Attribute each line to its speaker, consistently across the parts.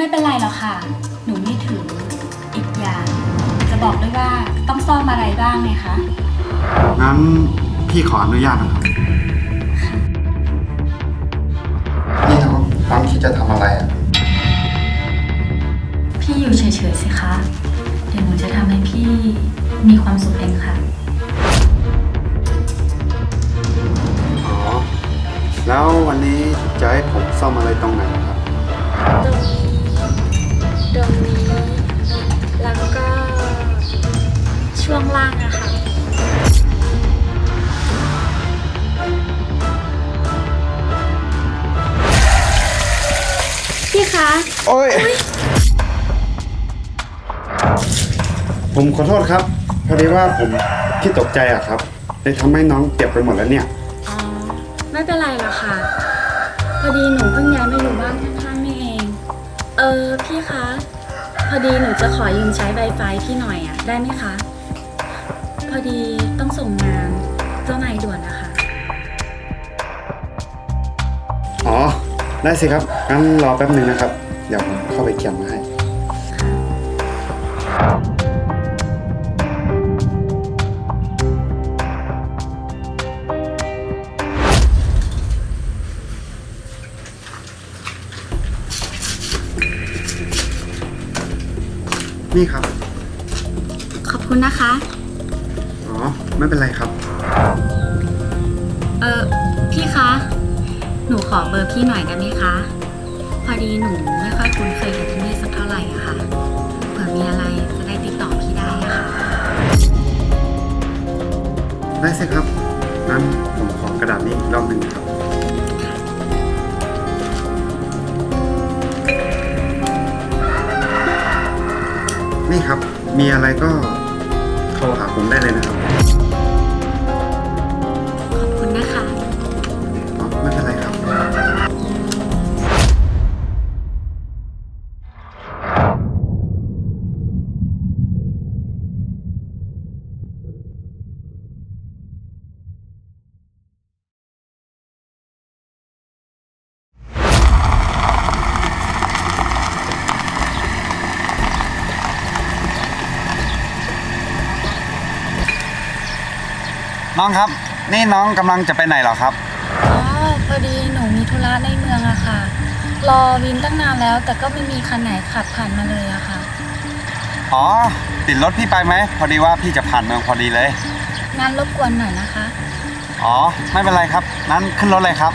Speaker 1: ไม่เป็นไรหรอกค่ะ หนูไม่ถือ อีกอย่าง จะบอกด้วยว่าต้องซ่อมอะไรบ้างไงคะ
Speaker 2: งั้นพี่ขออนุญาตนะครับ นี่น้องน้องคิดจะทำอะไรอะ
Speaker 1: พี่อยู่เฉยๆสิคะ เดี๋ยวหนูจะทำให้พี่มีความสุขเองค่ะ
Speaker 2: อ๋อ แล้ววันนี้จะให้ผมซ่อมอะไรตรงไหนครับ
Speaker 1: ตรงนี้ ตรงนี้ แล้วก็ช่วงล่างอะค่ะพี่คะ
Speaker 2: โอ้ย ผมขอโทษครับ พอดีว่าผมคิดตกใจอะครับเลยทำให้น้องเจ็บไปหมดแล้วเนี่ย
Speaker 1: อ๋อไม่เป็นไรหรอกค่ะ พอดีหนูเพิ่งย้ายมาอยู่บ้านข้างๆนี่เอง เออพี่คะ พอดีหนูจะขอยืมใช้ Wi-Fi พี่หน่อยอะได้ไหมคะ พอดีต้องส่งงานเจ้านายด่วนนะคะ
Speaker 2: อ๋อ ได้สิครับ งั้นรอแป๊บหนึ่งนะครับ เดี๋ยวผมเข้าไปเขียนมาให้ นี่ครับ
Speaker 1: ขอบคุณนะคะ
Speaker 2: อ๋อ ไม่เป็นไรครับ
Speaker 1: เออพี่คะ หนูขอเบอร์พี่หน่อยได้ไหมคะ พอดีหนูไม่ค่อยคุ้นเคยกับที่นี่สักเท่าไหร่อะค่ะ เผื่อมีอะไรจะได้ติดต่อพี่ได้อะค่ะ
Speaker 2: ได้สิครับงั้นผมขอกระดาษนี้อีกรอบหนึ่งครับ นี่ครับ มีอะไรก็โทรหาผมได้เลยนะครับ
Speaker 1: อ
Speaker 2: งครับ นี่น้องกำลังจะไปไหนเหรอครับ
Speaker 1: อ๋อพอดีหนูมีธุระในเมืองอะค่ะ รอวินตั้งนานแล้ว แต่ก็ไม่มีคันไหนขับผ่านมาเลยอะค่ะ
Speaker 2: อ๋อ ติดรถพี่ไปไหม พอดีว่าพี่จะผ่านเมืองพอดีเลย
Speaker 1: งานรบกวนหน่อยนะคะ
Speaker 2: อ๋อ ไม่เป็นไรครับ นั้นขึ้นรถเลยครับ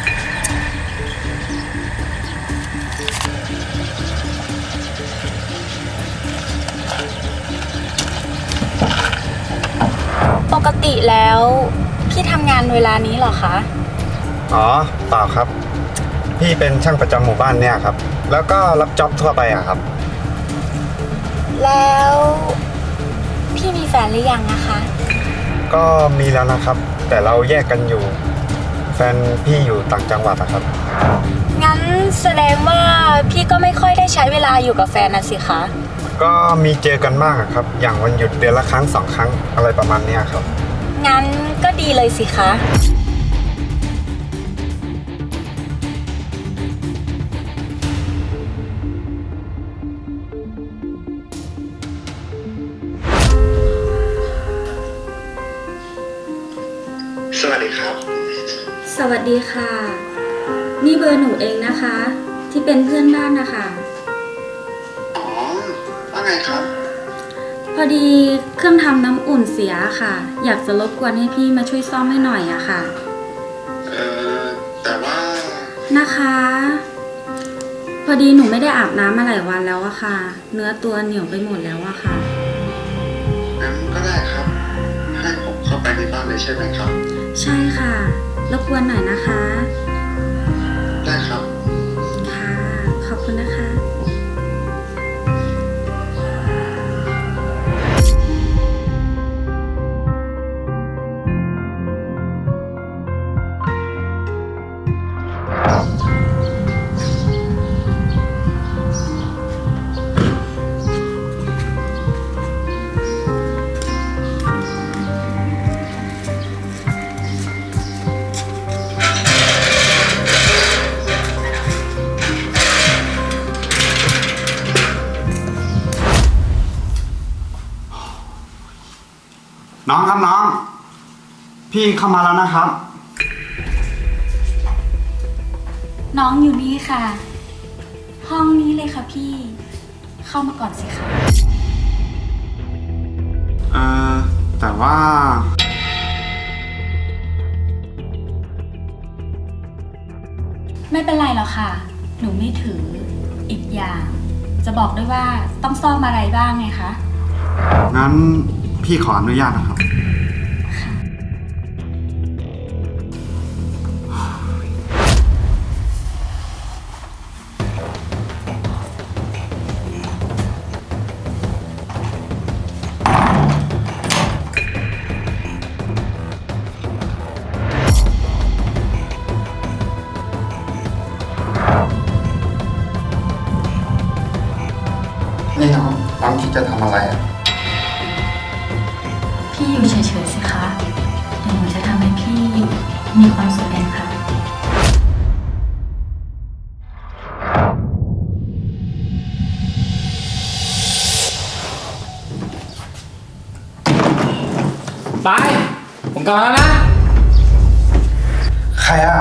Speaker 1: ปกติแล้ว พี่ทำงานเวลานี้เหรอคะ
Speaker 2: อ๋อเปล่าครับ พี่เป็นช่างประจำหมู่บ้านเนี่ยครับ แล้วก็รับจ็อบทั่วไปอะครับ
Speaker 1: แล้ว พี่มีแฟนหรือยังนะคะ
Speaker 2: ก็มีแล้วนะครับ แต่เราแยกกันอยู่ แฟนพี่อยู่ต่างจังหวัดอะครับ
Speaker 1: งั้นแสดงว่าพี่ก็ไม่ค่อยได้ใช้เวลาอยู่กับแฟนนะสิคะ
Speaker 2: ก็มีเจอกันบ้างอะครับ อย่างวันหยุดเดือนละครั้งสองครั้งอะไรประมาณเนี้ยครับ
Speaker 1: งั้นก็ดีเลยสิคะ
Speaker 2: สวัสดีครับ
Speaker 1: สวัสดีค่ะ นี่เบอร์หนูเองนะคะ ที่เป็นเพื่อนบ้านนะคะ
Speaker 2: อ๋อ ว่าไงครับ
Speaker 1: พอดีเครื่องทำน้ำอุ่นเสียค่ะ อยากจะรบกวนให้พี่มาช่วยซ่อมให้หน่อยอะค่ะ
Speaker 2: เออแต่ว่า
Speaker 1: นะคะ พอดีหนูไม่ได้อาบน้ำมาหลายวันแล้วอะค่ะ เนื้อตัวเหนียวไปหมดแล้วอะค่ะ
Speaker 2: งั้นก็ได้ครับ ให้ผมเข้าไปในบ้านเลยใช่ไหมครับ
Speaker 1: ใช่ค่ะ รบกวนหน่อยนะคะ
Speaker 2: พี่เข้ามาแล้วนะครับ
Speaker 1: น้องอยู่นี่ค่ะ ห้องนี้เลยค่ะพี่ เข้ามาก่อนสิคะ
Speaker 2: เออแต่ว่า
Speaker 1: ไม่เป็นไรหรอกค่ะ หนูไม่ถือ อีกอย่าง จะบอกด้วยว่าต้องซ่อมอะไรบ้างไงคะ
Speaker 2: งั้นพี่ขออนุญาตนะครับ ไป
Speaker 3: ผมกลับมาแล้วนะ
Speaker 2: ใครอะ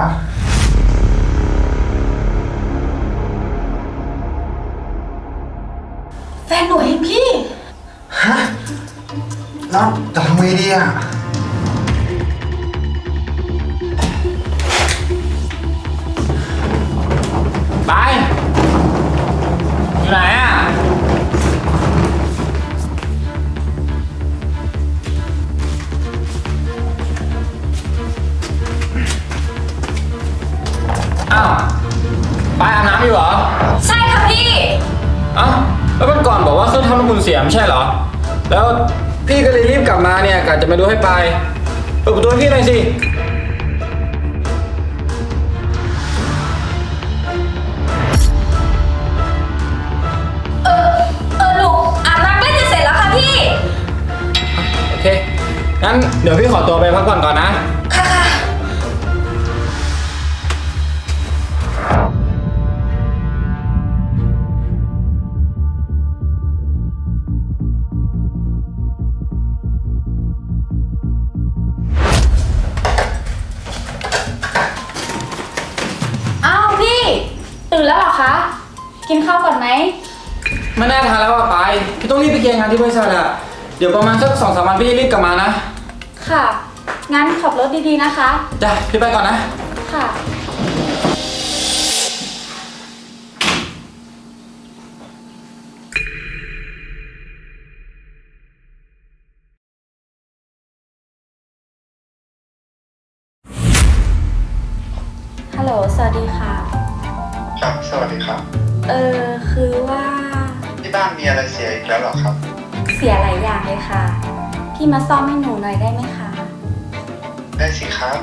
Speaker 1: แฟนหนูเองพี่
Speaker 2: ฮะ แล้วจะทำไงดีอะ
Speaker 3: ไป อยู่ไหนอะ ไปอาบน้ำอยู่เหรอ
Speaker 1: ใช่ค่ะพี่
Speaker 3: เอ้าแล้ววันก่อนบอกว่าเครื่องทำน้ำอุ่นเสียไม่ใช่เหรอ แล้วพี่ก็เลยรีบกลับมาเนี่ยกะจะมาดูให้ไปายเปิดประตูให้พี่หน่อยสิ
Speaker 1: เออหนูอาบน้ำใกล้จะเสร็จแล้วค่ะพี่
Speaker 3: โอเค งั้นเดี๋ยวพี่ขอตัวไปพักผ่อนก่อนนะ
Speaker 1: ค่ะค่ะ
Speaker 3: ที่บริษัทอะเดี๋ยวประมาณสักสองสามวันพี่รีบกลับมานะ
Speaker 1: ค่ะ งั้นขับรถดีๆนะคะ
Speaker 3: จ้ะพี่ไปก่อนนะ
Speaker 1: ค่ะ ฮัลโหล สวัสดีค่ะ
Speaker 4: ครับ สวัสดีครับ
Speaker 1: เออ คือว่า
Speaker 4: ที่บ้านมีอะไรเสียอีกแล้วเหรอครับ
Speaker 1: เสียหลายอย่างเลยค่ะ พี่มาซ่อมให้หนูหน่อยได้ไหมคะ
Speaker 4: ได้สิครับ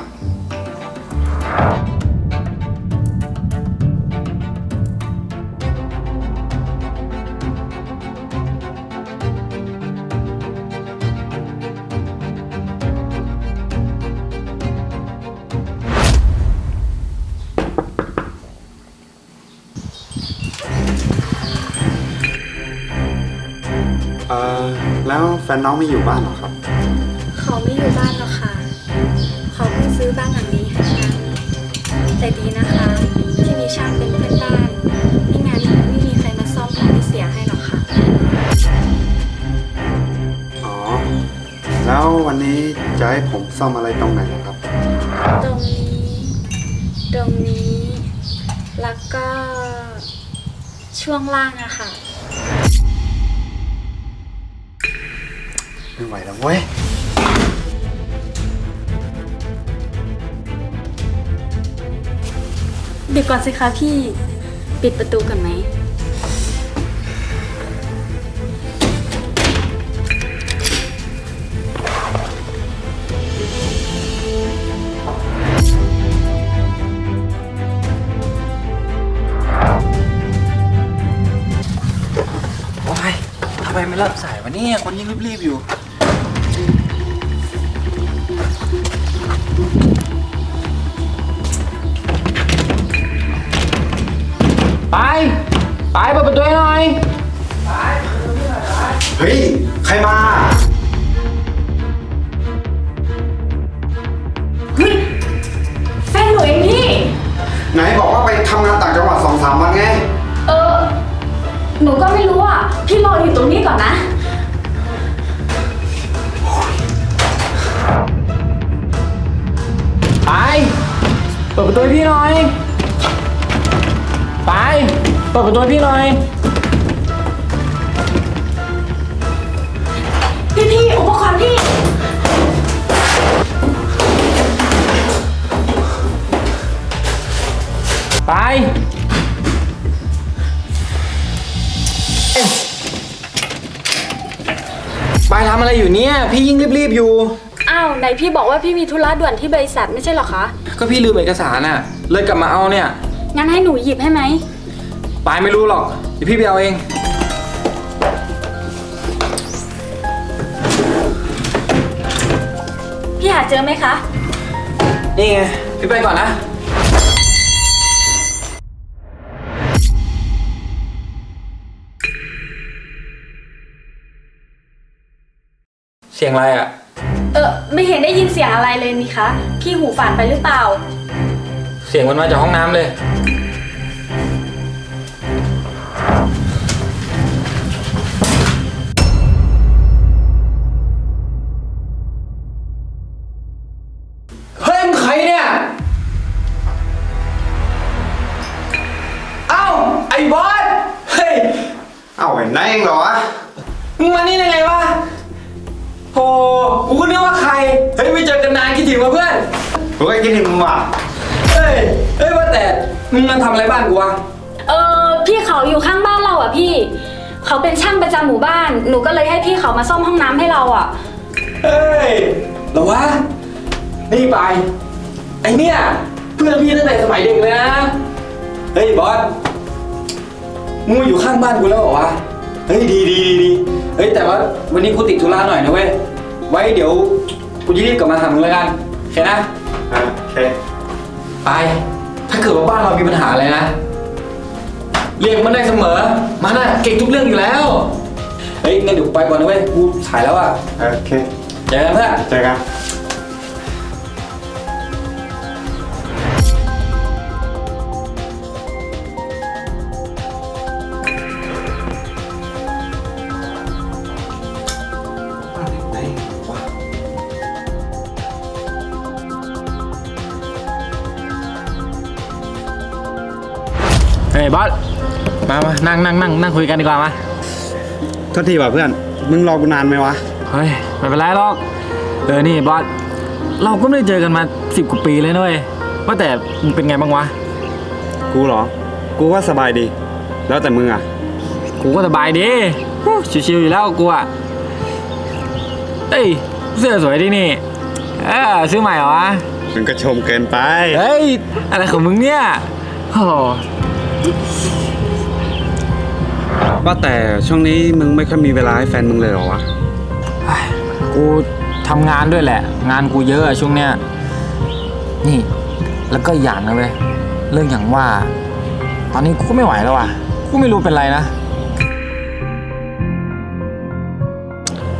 Speaker 2: ฟนน้องไม่อยู่บ้านเหรอครับ
Speaker 1: เขาไม่อยู่บ้านหรอกค่ะ เขาเพิ่งซื้อบ้านหลังนี้ให้กันแต่ดีนะคะ ที่มีช่างเป็นเพื่อนบ้านไม่งั้นไม่มีใครมาซ่อมของที่เสียให้หรอกค่ะ
Speaker 2: อ๋อ แล้ววันนี้จะให้ผมซ่อมอะไรตรงไหนเหรอครับ
Speaker 1: ตรงนี้ ตรงนี้ แล้วก็ช่วงล่างอะค่ะ
Speaker 2: ไม่ไหวแล้วเว้ย
Speaker 1: เดี๋ยวก่อนสิคะพี่ ปิดประตูก่อนไหม
Speaker 3: โอ้ยทำไมไม่รับสายวะเนี่ยคนยิ่งรีบๆอยู่ เฮ้ย ใครมา เฮ้ยแฟนหนูเองพี่ ไหนบอก
Speaker 2: ว่าไปทำงานต่างจัง
Speaker 1: ห
Speaker 2: วัดสองสามวั
Speaker 1: นไง เออ หนูก็ไม่รู้อะ พี่รออยู่ตรงนี้ก่อนนะ
Speaker 3: ไป เปิดประตูพี่หน่อย ไป เปิดประตูพี่หน่อย
Speaker 1: พี่พี่อุปกรณ์พี่
Speaker 3: ไป ไปทำอะไรอยู่เนี่ย พี่ยิ่งรีบๆอยู่
Speaker 1: อ้าวไหนพี่บอกว่าพี่มีธุระด่วนที่บริษัทไม่ใช่เหรอคะ
Speaker 3: ก็พี่ลืมเอกสารน่ะ เลยกลับมาเอาเนี่ย
Speaker 1: งั้นให้หนูหยิบให้ไหม
Speaker 3: ปายไม่รู้หรอก เดี๋ยวพี่ไปเอาเองา
Speaker 1: เจอไหมคะ
Speaker 3: นี่ไง พี่ไปก่อนนะ เสียงอะไรอะ
Speaker 1: เออไม่เห็นได้ยินเสียงอะไรเลยนี่คะ พี่หูฝาดไปหรือเปล่า
Speaker 3: เสียงมันมาจากห้องน้ำเลย มึงมานี่ได้ไงวะโอ้กูก็นึกว่าใคร เฮ้ยไม่เจอกันนานคิดถึงว่ะเพื่อน
Speaker 2: กูก็คิดถึงมึงว่ะ
Speaker 3: เฮ้ย เฮ้ยว่าแต่ มึงมาทำอะไรบ้านกูวะ
Speaker 1: เออพี่เขาอยู่ข้างบ้านเราอะพี่ เขาเป็นช่างประจำหมู่บ้าน หนูก็เลยให้พี่เขามาซ่อมห้องน้ำให้เราอะ
Speaker 3: เฮ้ยเหรอวะ นี่ไป ไอเนี่ย เพื่อนพี่ตั้งแต่สมัยเด็กเลยนะ เฮ้ยบอส มึงมาอยู่ข้างบ้านกูแล้วเหรอวะ เฮ้ยดีดีดีดีเฮ้ยแต่ว่าวันนี้กูติดธุระหน่อยนะเว้ย ไว้เดี๋ยวกูจะรีบกลับมาหามึงแล้วกันโอเคนะ
Speaker 2: อะโอเค
Speaker 3: ไป ถ้าเกิดว่าบ้านเรามีปัญหาอะไรนะ เรียกมันได้เสมอ มันน่ะเก่งทุกเรื่องอยู่แล้ว เฮ้ยงั้นเดี๋ยวกูไปก่อนนะเว้ย กูถ่ายแล้วอะ
Speaker 2: โอเค
Speaker 3: เจอกันเพื่อน
Speaker 2: เจอกัน
Speaker 3: บอสมามานั่งนั่งนั่งนั่งคุยกันดีกว่ามา
Speaker 2: โทษทีว่ะเพื่อน มึงรอกูนานไหมวะ
Speaker 3: เฮ้ยไม่เป็นไรหรอกเออนี่บอสเราก็ไม่ได้เจอกันมาสิบกว่าปีเลยนะเว้ยว่าแต่มึงเป็นไงบ้างวะ
Speaker 2: กูเหรอ กูว่าสบายดี แล้วแต่มึงอะ
Speaker 3: กูก็สบายดีฮู้ชิวๆอยู่แล้วกูอะเอ้ยเสื้อสวยดีนี่เออซื้อใหม่เหรอวะ
Speaker 2: มึงก็ชมเกินไป
Speaker 3: เฮ้ยอะไรของมึงเนี่ยโอ้
Speaker 2: ว่าแต่ช่วงนี้มึงไม่ค่อยมีเวลาให้แฟนมึงเลยเหรอวะ
Speaker 3: กูทำงานด้วยแหละ งานกูเยอะอะช่วงเนี้ย นี่ แล้วก็อีกอย่างนะเว้ย เรื่องอย่างว่า ตอนนี้กูก็ไม่ไหวแล้วว่ะ กูไม่รู้เป็นไรนะ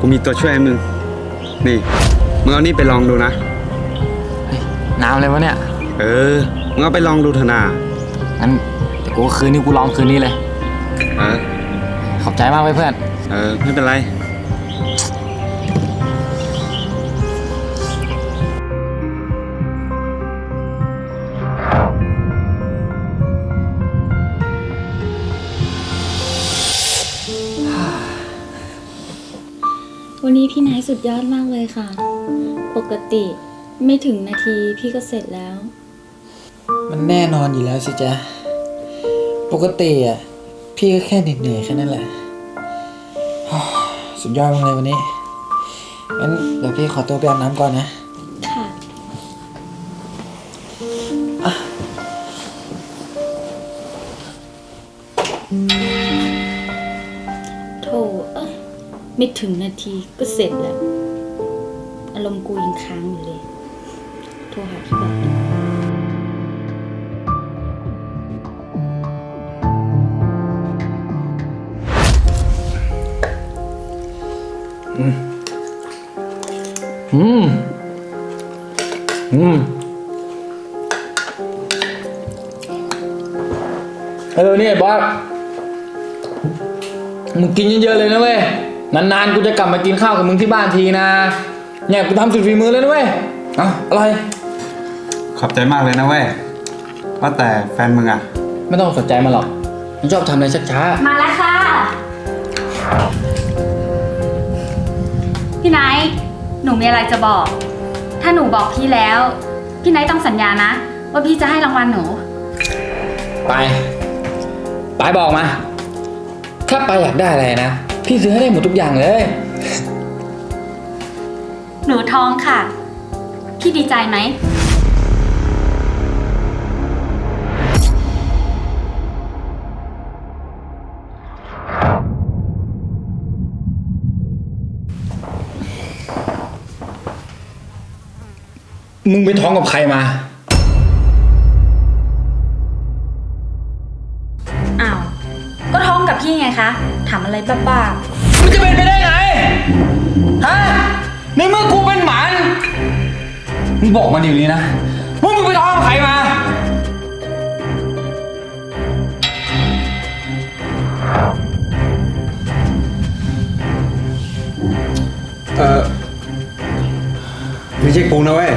Speaker 2: กูมีตัวช่วยให้มึง นี่ มึงเอานี่ไปลองดูนะ
Speaker 3: น้ำอะไรวะเนี่ย
Speaker 2: เออ มึงเอาไปลองดูเถอะนา
Speaker 3: งั้น เดี๋ยวกูคืนนี้กูลองคืนนี้เลย
Speaker 2: เออ
Speaker 3: ขอบใจมากเว้ยเพื่อน
Speaker 2: เออไม่เป็นไร
Speaker 1: วันนี้พี่นายสุดยอดมากเลยค่ะ ปกติไม่ถึงนาทีพี่ก็เสร็จแล้ว
Speaker 5: มันแน่นอนอยู่แล้วสิจ๊ะ ปกติอะ พี่ก็แค่เหนื่อยๆแค่นั้นแหละ สุดยอดมากเลยวันนี้ งั้นเดี๋ยวพี่ขอตัวไปอาบน้ำก่อนนะ
Speaker 1: ค่ะ โถเอ้ย ไม่ถึงนาทีก็เสร็จแล้ว อารมณ์กูยังค้างอยู่เลย โทรหาพี่บอ
Speaker 3: อืม อืมเออเนี่ยบอสมึงกินเยอะๆเลยนะเว้ย นานๆ กูจะกลับมากินข้าวกับมึงที่บ้านทีนะ เนี่ยกูทำสุดฝีมือเลยนะเว้ยเอะอะไร
Speaker 2: ขอบใจมากเลยนะเว้ย ว่าแต่แฟนมึงอะ
Speaker 3: ไม่ต้องสนใจมันหรอกมันชอบทำอะไรช้า
Speaker 1: มาแล้วค่ะ พี่ไนท์ หนูมีอะไรจะบอก ถ้าหนูบอกพี่แล้ว พี่ไนท์ต้องสัญญานะ ว่าพี่จะให้รางวัลหนู
Speaker 3: ๆไป ไปบอกมา ถ้าไปอยากได้อะไรนะ พี่ซื้อให้ได้หมดทุกอย่างเลย
Speaker 1: หนูท้องค่ะ พี่ดีใจไหม
Speaker 3: มึงไปท้องกับใครมา
Speaker 1: อ้าว ก็ท้องกับพี่ไงคะ ถามอะไรบ้า
Speaker 3: มันจะเป็นไปได้ไง ฮะ ในเมื่อกูเป็นหมัน มึงบอกมาเดี๋ยวนี้นะว่ามึงไปท้องกับใครมา
Speaker 2: เออไม่ใช่กูนะเว้ย